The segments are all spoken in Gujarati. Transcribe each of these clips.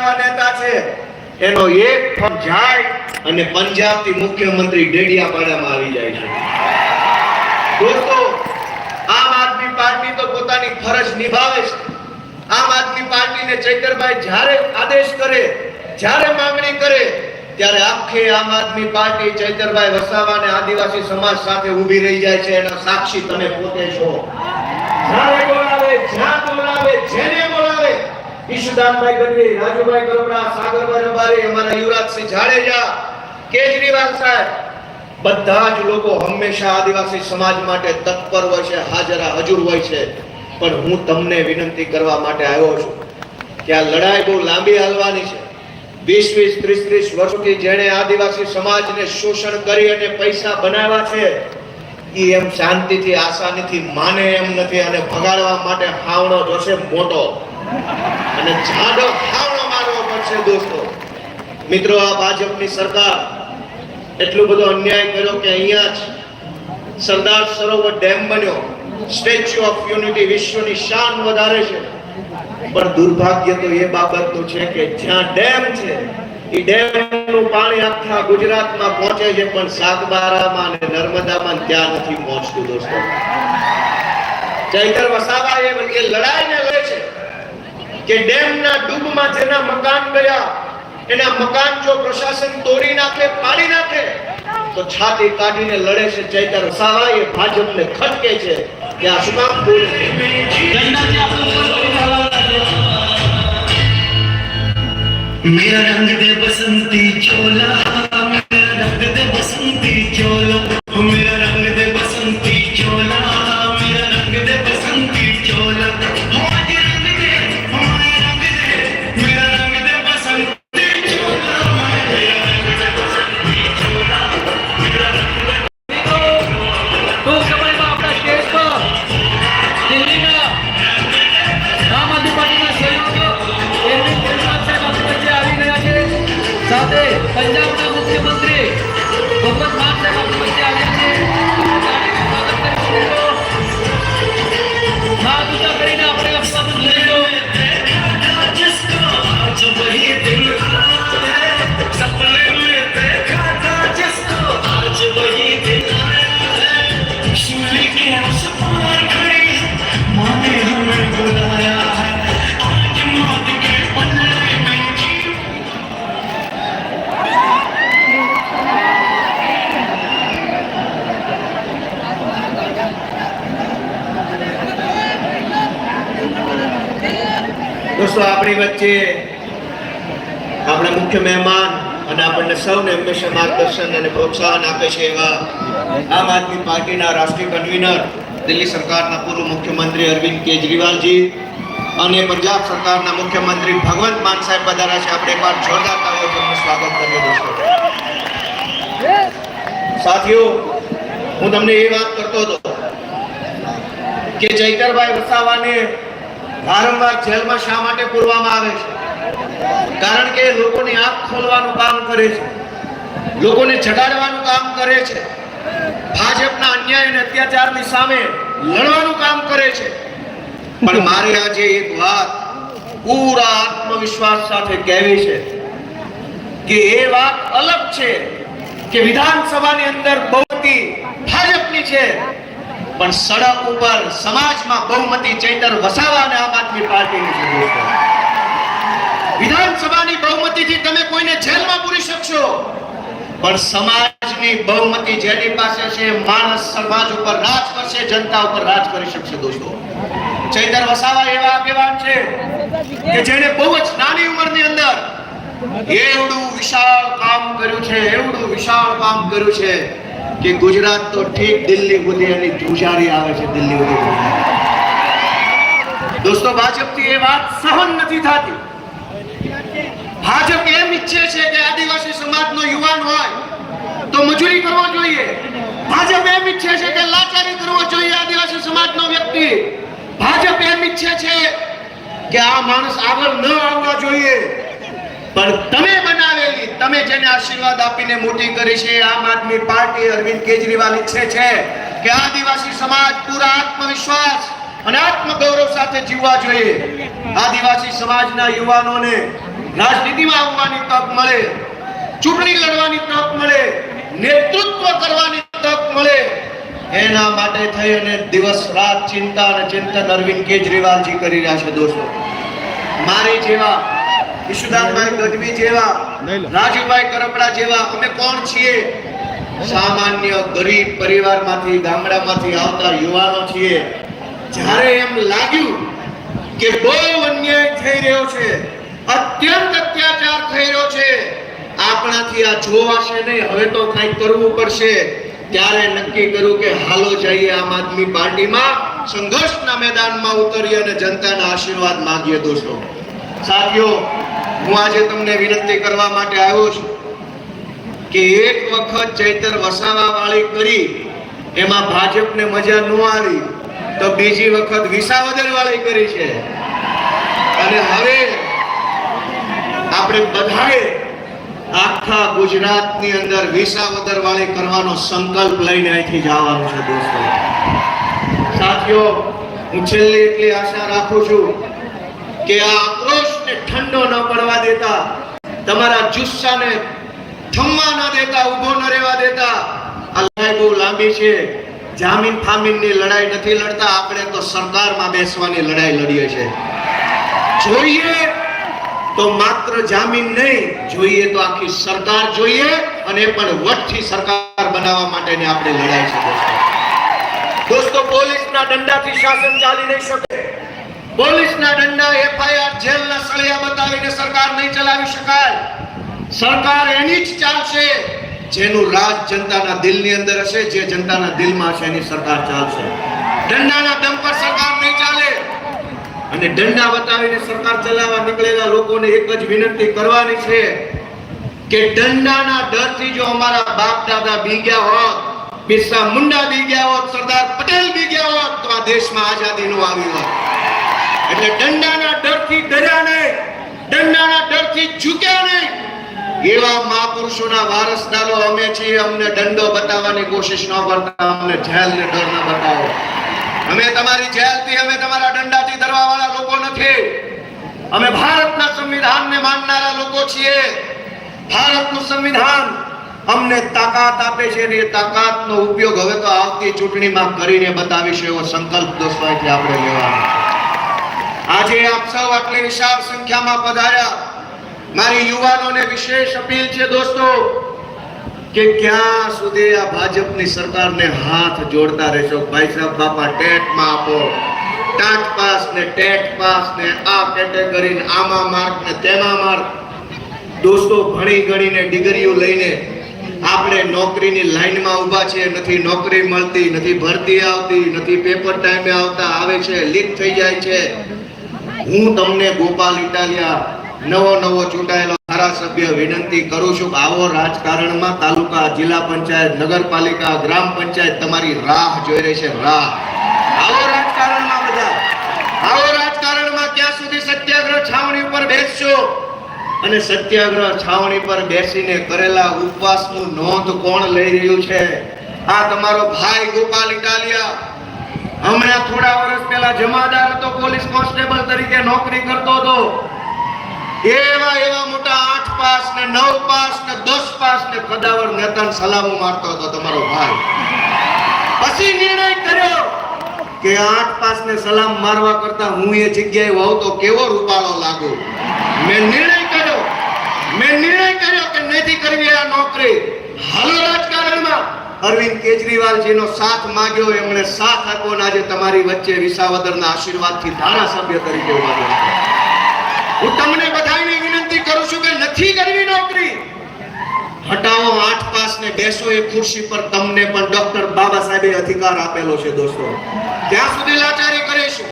એવા નેતા છે. એનો એક પગ જાય અને પંજાબથી મુખ્યમંત્રી ડેડિયાપાડામાં આવી જાય છે. દોસ્તો, આમ આદમી પાર્ટી તો પોતાની ફરજ નિભાવે છે. આમ આદમી પાર્ટીને ચૈતરભાઈ જ્યારે આદેશ કરે, જ્યારે માંગણી કરે, ત્યારે આખી આમ આદમી પાર્ટી ચૈતરભાઈ વસાવા ને આદિવાસી સમાજ સાથે ઊભી રહી જાય છે. એના સાક્ષી તમે પોતે છો. જ્યારે બોલાવે, જ્યાં બોલાવે, જેને બોલાવે ઈશુદાનભાઈ ગઢવી, રાજુભાઈ ગરબડા સાગરભાઈ રબારી, અમારા યુવરાજસિંહ જાડેજા, કેજરીવાલ સાહેબ, બધા જ લોકો હંમેશા આદિવાસી સમાજ માટે તત્પર હોય છે, હાજર હજુર હોય છે. પણ હું તમને વિનંતી કરવા માટે આવ્યો છું કે આ લડાઈ બહુ લાંબી હાલવાની છે. વીસ વીસ ત્રીસ ત્રીસ વર્ષોથી જેણે આદિવાસી સમાજને શોષણ કરી અને પૈસા બનાવ્યા છે એ એમ શાંતિથી, આસાનીથી માને એમ નથી અને ભગાડવા માટે હાવણો જોશે મોટો. અને જાડો હાવણો મારવો પડશે દોસ્તો. મિત્રો, આ ભાજપની સરકાર એટલો બધો અન્યાય કર્યો કે અહીંયા જ સરદાર સરોવર ડેમ બન્યો. સ્ટેચ્યુ ઓફ યુનિટી વિશ્વની શાન વધારે છે. પણ દુર્ભાગ્ય તો એ બાબતનું છે કે જ્યાં ડેમ છે, એ ડેમનું પાણી આખા ગુજરાતમાં પહોંચે છે, પણ સાગબારામાં અને નર્મદામાં ત્યાં નથી પહોંચતું દોસ્તો. ચૈતર વસાવા એ લડાઈને લડે છે. કે ડેમના ડૂબમાં જેના મકાન ગયા એના મકાન જો પ્રશાસન તોડી નાખે પાડી નાખે તો છાતી કાઢીને લડે છે ચૈતર વસાવા એ ભાજપને ખટકે છે કે આ શું કામ બોલે છે मेरा रंग दे बसंती चोला સાથે પંજાબના મુખ્યમંત્રી ભગવત માન સાહેબ મુખ્યમંત્રી આવ્યા છે મહાદૂતા કરીને આપણે અપમાન લઈ Should we get out of દોસ્તો આપણી વચ્ચે આપણા મુખ્ય મહેમાન અને આપણને સૌને હંમેશા માર્ગદર્શન અને પ્રોત્સાહન આપે છે એવા આમ આદમી પાર્ટીના રાષ્ટ્રીય કન્વીનર દિલ્હી સરકારના પૂર્વ મુખ્યમંત્રી અરવિંદ કેજરીવાલજી અને પંજાબ સરકારના મુખ્યમંત્રી ભગવંત માન સાહેબ પધાર્યા છે. આપણે એકવાર જોરદાર તાળીઓથી એમનું સ્વાગત કરીએ દોસ્તો સાથીઓ, હું તમને એ વાત કરતો હતો કે જયકરભાઈ વસાવાને વારંવાર જેલમાં શા માટે પૂરવામાં આવે છે? કારણ કે લોકોની આંખ ખોલવાનું કામ કરે છે. લોકોને જગાડવાનું કામ કરે છે. ભાજપના અન્યાય અને અત્યાચારની સામે લડવાનું કામ કરે છે. પણ મારે આજે એક વાત પૂરા આત્મવિશ્વાસ સાથે કહેવી છે કે એ વાત અલગ છે કે વિધાનસભાની અંદર બહુમતી ભાજપની છે. પણ સડક ઉપર સમાજમાં બહુમતી ચૈતર વસાવા અને આમ આદમી પાર્ટીની છે. વિધાનસભાની બહુમતીથી તમે કોઈને જેલમાં પૂરી શકશો. પણ સમાજની બહુમતી જેની પાસે છે, માણસ સમાજ ઉપર રાજ કરશે, જનતા ઉપર રાજ કરી શકશે દોસ્તો. ચૈતર વસાવા એવા આગેવાન છે કે જેણે બહુ જ નાની ઉંમરની અંદર એવડું વિશાળ કામ કર્યું છે, એવડું વિશાળ કામ કર્યું છે. કે ગુજરાત તો ઠીક દિલ્હી સુધી એની આવે છે દિલ્હી સુધી દોસ્તો, ભાજપથી એ વાત સહન નથી થતી. ભાજપ એમ ઈચ્છે છે કે આદિવાસી સમાજનો યુવાન હોય તો મજૂરી કરવો જોઈએ. ભાજપ એમ ઈચ્છે છે કે લાચારી કરવો જોઈએ આદિવાસી સમાજનો વ્યક્તિ. ભાજપ એમ ઈચ્છે છે કે આ માણસ આગળ ન આવવા જોઈએ. પણ તમે બનાવેલી, તમે જેને આશીર્વાદ આપીને મોટી કરી છે, આમ આદમી પાર્ટી અરવિંદ કેજરીવાલ ઈચ્છે છે કે આદિવાસી સમાજ પૂરા આત્મવિશ્વાસ અને આત્મગૌરવ સાથે જીવવા જોઈએ. આદિવાસી સમાજના યુવાનોને રાજનીતિમાં આવવાની તક મળે, ચૂંટણી લડવાની તક મળે, નેતૃત્વ કરવાની તક મળે. એના માટે થઈ અને દિવસ રાત ચિંતા અને ચિંતન અરવિંદ કેજરીવાલજી કરી રહ્યા છે દોસ્તો. મારી જેવા ઈશુદાનભાઈ ગઢવી જેવા રાજુભાઈ કરપડા જેવા અમે કોણ છીએ? સામાન્ય ગરીબ પરિવારમાંથી ગામડામાંથી આવતા યુવાનો છીએ. જ્યારે એમ લાગ્યું કે બહુ અન્યાય થઈ રહ્યો છે અત્યંત અત્યાચાર થઈ રહ્યો છે આપણાથી આ જોવાશે નહીં હવે તો કંઈક કરવું પડશે. ત્યારે નક્કી કર્યું કે હાલો જઈએ આમ આદમી પાર્ટીમાં સંઘર્ષના મેદાનમાં ઉતરીએ અને જનતાના આશીર્વાદ માંગીએ દોસ્તો. સાથીઓ હું આજે તમને વિનંતી કરવા માટે આવ્યો છું કે એક વખત ચૈતર વસાવા વાળી કરી, એમાં ભાજપને મજા ન આવી, તો બીજી વખત વિસાવદર વાળી કરી છે. અને હવે આપણે બધાએ આખા ગુજરાતની અંદર વિસાવદર વાળી કરવાનો સંકલ્પ લઈને અહીંથી જવાનું છે દોસ્તો. સાથીઓ, હું છેલ્લી એટલી આશા રાખું છું કે આ આક્રોશને દેતા, તમારા જુસ્સાને થમવા ન દેતા, ઊભો ન રહેવા દેતા. આ લડાઈ બહુ લાંબી છે. જામીન ફામીનની લડાઈ નથી લડતા, આપણે તો સરકારમાં બેસવાની લડાઈ લડીએ છીએ. જોઈએ તો માત્ર જામીન નહીં, જોઈએ તો આખી સરકાર જોઈએ અને પણ વટથી સરકાર બનાવવા માટેની આપણે લડાઈ છે દોસ્તો, પોલીસના દંડાથી શાસન ચાલી નહીં શકે. પોલીસના દંડા એફઆઈઆર જેલના સળિયા બતાવીને સરકાર નહીં ચલાવી શકાય. સરકાર એની જ ચાલશે જેનું રાજ જનતાના દિલની અંદર હશે, જે જનતાના દિલમાં હશે એની સરકાર ચાલશે. દંડાના દમ પર સરકાર નહીં ચાલે. અને દંડા બતાવીને સરકાર ચલાવવા નીકળેલા લોકોને એક જ વિનંતી કરવાની છે કે દંડાના ડરથી જો અમારા બાપ દાદા બી ગયા હોત, બિરસા મુંડા બી ગયા હોત, સરદાર પટેલ બી ગયા હોત, તો આ દેશમાં આઝાદી નો આવી હોત. એટલે દંડાના ડરથી ડર્યા નહીં, દંડાના ડરથી ઝૂક્યા નહીં. એવા મહાપુરુષોના વારસદારો અમે છીએ, અમને દંડો બતાવવાની કોશિશ ન કરતા, અમને જેલને ડર ન બતાવો. અમે તમારી જેલથી, અમે તમારા દંડાથી ડરવા વાળા લોકો નથી. અમે ભારતના સંવિધાનને માનનારા લોકો છીએ. ભારતનું સંવિધાન અમને તાકાત આપે છે અને એ તાકાતનો ઉપયોગ હવે તો આવતી ચૂંટણીમાં કરીને બતાવીશું એવો સંકલ્પ દોસ્તો આપણે લેવાનો આજે આપ સૌ આટલી વિશાળ સંખ્યામાં પધાર્યા. મારી યુવાનોને વિશેષ અપીલ છે દોસ્તો, કે ક્યાં સુધી આ ભાજપની સરકારને હાથ જોડતા રહેશો? ભાઈ સાહેબ, બાપા, ટેટમાં આપો. ટાટ પાસ ને ટેટ પાસ ને આ કેટેગરી ને આમાં માર્ક ને તેમાં માર્ક. દોસ્તો, ભણી ગણીને ડિગ્રીઓ લઈને આપણે નોકરીની લાઈનમાં ઊભા છે નથી નોકરી મળતી, નથી ભરતી આવતી, નથી પેપર ટાઈમે આવતા, આવે છે, લીક થઈ જાય છે. હું તમને ગોપાલ ઇટાલિયા નવો નવો ચૂંટાયેલો ધારાસભ્ય વિનંતી કરું છું આવો રાજકારણમાં તાલુકા, જિલ્લા પંચાયત, નગરપાલિકા, ગ્રામ પંચાયત તમારી રાહ જોઈ રહી છે, રાહ. આવો રાજકારણમાં બધા. આવો રાજકારણમાં ક્યાં સુધી સત્યાગ્રહ છાવણી ઉપર બેસશો? અને સત્યાગ્રહ છાવણી પર બેસીને કરેલા ઉપવાસનું નોંધ કોણ લઈ રહ્યું છે? આ તમારો ભાઈ ગોપાલ ઇટાલિયા હમણાં થોડા વર્ષ પહેલા જમાદાર હતો, પોલીસ કોન્સ્ટેબલ તરીકે નોકરી કરતો હતો. એવા એવા મોટા આઠ પાસ ને નવ પાસ ને દસ પાસ ને કદાવર નેતાને સલામો મારતો હતો તમારો ભાઈ. પછી નિર્ણય કર્યો કે આઠ પાસ ને સલામ મારવા કરતા હું એ જગ્યાએ હોઉં તો કેવો રૂપાળો લાગુ? મેં નિર્ણય કર્યો. મેં નિર્ણય કર્યો કે નથી કરવી આ નોકરી. હાલો રાજકારણમાં અરવિંદ કેજરીવાલજીનો સાથ માંગ્યો, એમણે સાથ આપ્યો અને આજે તમારી વચ્ચે વિસાવદરના આશીર્વાદથી ધારાસભ્ય તરીકે ઊભા થયો હું તમને બધાને વિનંતી કરું છું કે નથી કરવી નોકરી. હટાવો આઠ પાસ ને બેસો એ ખુરશી પર તમને પણ ડોક્ટર બાબા સાહેબે અધિકાર આપેલો છે દોસ્તો. ત્યાં સુધી લાચારી કરીશું.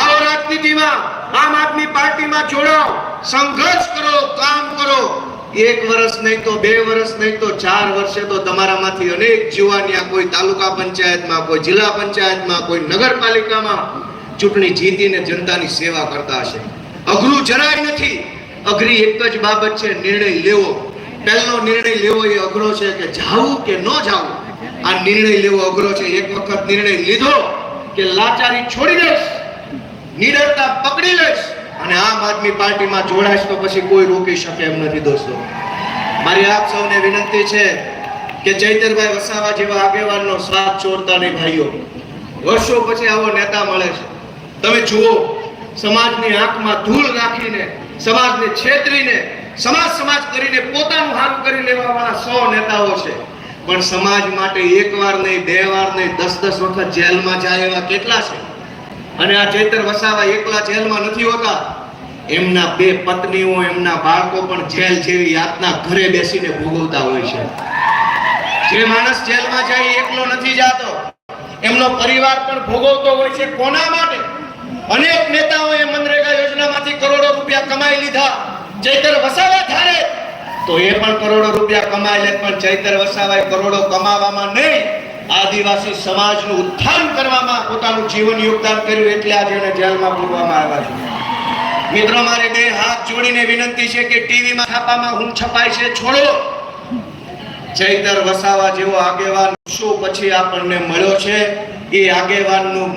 આવો રાજનીતિમાં, આમ આદમી પાર્ટીમાં જોડાઓ, સંઘર્ષ કરો, કામ કરો. એક વર્ષ નહીં તો બે વર્ષ નહીં તો ચાર વર્ષે તો તમારામાંથી અનેક જીવાનિયા કોઈ તાલુકા પંચાયતમાં, કોઈ જિલ્લા પંચાયતમાં, કોઈ નગરપાલિકામાં ચૂંટણી જીતીને જનતાની સેવા કરતા હશે. અઘરું જરાય નથી. અઘરી એક જ બાબત છે, નિર્ણય લેવો. પહેલો નિર્ણય લેવો એ અઘરો છે કે જાવું કે ન જાવું. આ નિર્ણય લેવો અઘરો છે. એક વખત નિર્ણય લીધો કે લાચારી છોડી દઈશ. નિડરતા પકડી લઈશ. અને આમ આદમી પાર્ટીમાં જોડાશ તો પછી કોઈ રોકી શકે એમ નથી દોસ્તો. મારી આપ સૌને વિનંતી છે કે ચૈતરભાઈ વસાવા જેવા આગેવાનનો સાથ છોડતા નહીં ભાઈઓ. વર્ષો પછી આવો નેતા મળે છે. તમે જુઓ, સમાજની આંખમાં ધૂળ નાખીને સમાજને છેતરીને, સમાજ સમાજ કરીને પોતાનું હાથ કરી લેવાવાળા સો નેતાઓ છે. પણ સમાજ માટે એક વાર નહીં, બે વાર નહીં, દસ દસ વખત જેલમાં જાય એવા કેટલા છે? અને આ ચેતન વસાવા એકલા જેલમાં નથી હોતા. એમના બે પત્નીઓ, એમના બાળકો પણ જેલ જેવી યાતના ઘરે બેસીને ભોગવતા હોય છે. જે માણસ જેલમાં જાય એકલો નથી જાતો. એમનો પરિવાર પણ ભોગવતો હોય છે કોના માટે? અનેક નેતાઓએ મનરેગા યોજનામાંથી કરોડો રૂપિયા કમાઈ લીધા. ચૈતર વસાવા ધારે. તો એ પણ કરોડો રૂપિયા કમાઈ લે, પણ ચૈતર વસાવાએ કરોડો કમાવામાં નહીં. આદિવાસી સમાજનું ઉત્થાન કરવામાં પોતાનું જીવન યોગદાન કર્યું એટલે આજે એને જેલમાં પૂરવામાં આવ્યા છે. મિત્રો, મારે બે હાથ જોડીને વિનંતી છે કે ટીવીમાં છાપામાં હું છપાય છે, છોડો. ચૈતર વસાવા જેવો આગેવાન શું પછી આપણને મળ્યો છે. એ આગેવાનનું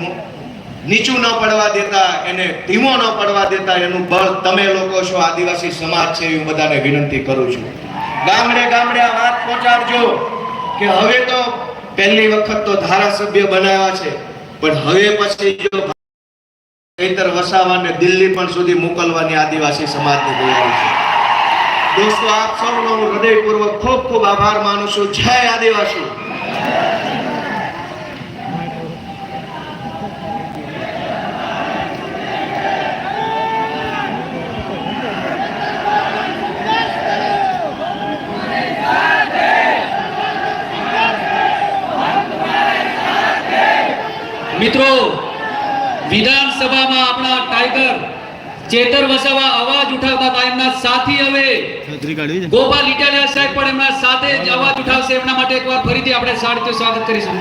નીચું ન પડવા દેતા, એને ધીમો ન પડવા દેતા, એનું બળ તમે લોકો છો, આદિવાસી સમાજ છે, એ બધાને વિનંતી કરું છું. ગામડે ગામડે વાત પહોંચાડજો કે હવે તો પહેલી વખત તો ધારાસભ્ય બનાવ્યા છે, પણ હવે પછી જો ચૈતર વસાવાને દિલ્હી પણ સુધી મોકલવાની આદિવાસી સમાજની તૈયારી છે. દોસ્તો, આપ સૌનો હું હૃદયપૂર્વક ખૂબ ખૂબ આભાર માનું છું. જય આદિવાસી મિત્રો વિધાનસભામાં આપણા ટાઈગર ચેતર વસાવા અવાજ ઉઠાવતા હતા. એમના સાથી હવે ગોપાલ ઇટાલિયા સાહેબ પણ એમના સાથે જ અવાજ ઉઠાવશે. એમના માટે એકવાર ફરીથી આપણે સાડથી સ્વાગત કરીશું.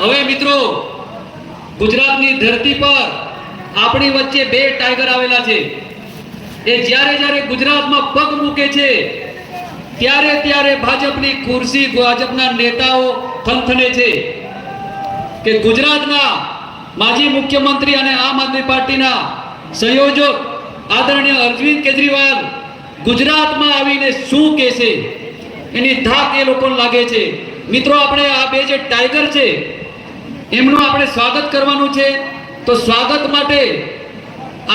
હવે મિત્રો ગુજરાતની ધરતી પર આપણી વચ્ચે બે ટાઈગર આવેલા છે. એ જ્યારે જ્યારે ગુજરાતમાં પગ મૂકે છે ત્યારે ત્યારે ભાજપની ખુરશી ભાજપના નેતાઓ થનથને છે. કે ગુજરાતના માજી મુખ્યમંત્રી અને આમ આદમી પાર્ટીના સંયોજક આદરણીય અરવિંદ કેજરીવાલ ગુજરાતમાં આવીને શું કહેશે? એની ધાક એ લોકોને લાગે છે. મિત્રો આપણે આ બે જે ટાઈગર છે એમનું આપણે સ્વાગત કરવાનું છે. તો સ્વાગત માટે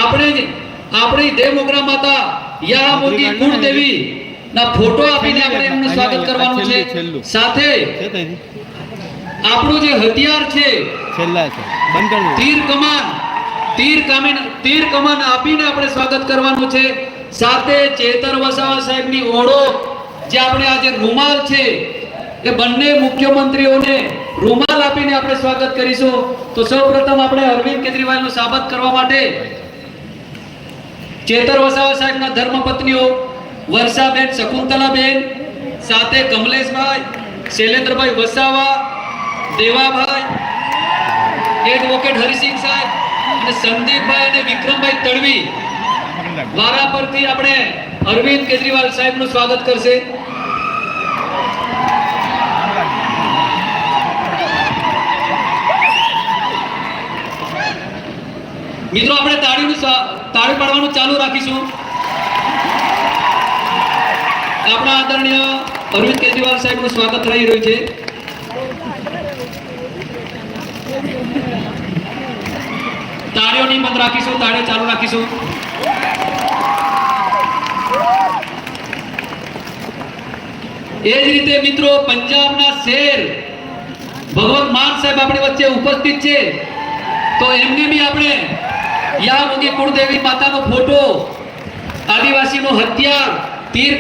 આપણે આપણી દેવમોગરા માતા યા મોદી કુળદેવી ના ફોટો આપીને આપણે એમનું સ્વાગત કરવાનું છે. સાથે આપણું જે હથિયાર છે છેલ્લા છે. બંધ કરી તીર કમાન તીર કમાન તીર કમાન આપીને આપણે સ્વાગત કરવાનું છે. સાથે ચેતર વસાવા સાહેબની ઓળો જે આપણે આજે રૂમાલ છે એ બંને મુખ્યમંત્રીઓને રૂમાલ આપીને આપણે સ્વાગત કરીશું. તો સૌપ્રથમ આપણે અરવિંદ કેજરીવાલનું સ્વાગત કરવા માટે ચેતર વસાવા સાહેબના ધર્મપત્નીઓ વર્ષાબેન શકુંતલાબેન સાથે કમલેશભાઈ શૈલેન્દ્રભાઈ વસાવા દેવાભાઈ એડવોકેટ હરિસિંહ સાહેબ અને સંદીપભાઈ અને વિક્રમભાઈ તડવી દ્વારા પરથી આપણે અરવિંદ કેજરીવાલ સાહેબનું સ્વાગત કરશે. મિત્રો, આપણે તાળીનું તાળી પાડવાનું ચાલુ રાખીશું. આપણા આદરણીય અરવિંદ કેજરીવાલ સાહેબનું સ્વાગત થઈ રહ્યું છે. તાળીઓની બંધ રાખીશું, તાળીઓ ચાલુ રાખીશું. એ જ રીતે મિત્રો પંજાબના શેર, ભગવત માન સાહેબ આપણી વચ્ચે ઉપસ્થિત છે. તો એમને બી આપણે યા મુગી કુળદેવી માતાનો ફોટો, આદિવાસીનો હથિયાર, તીર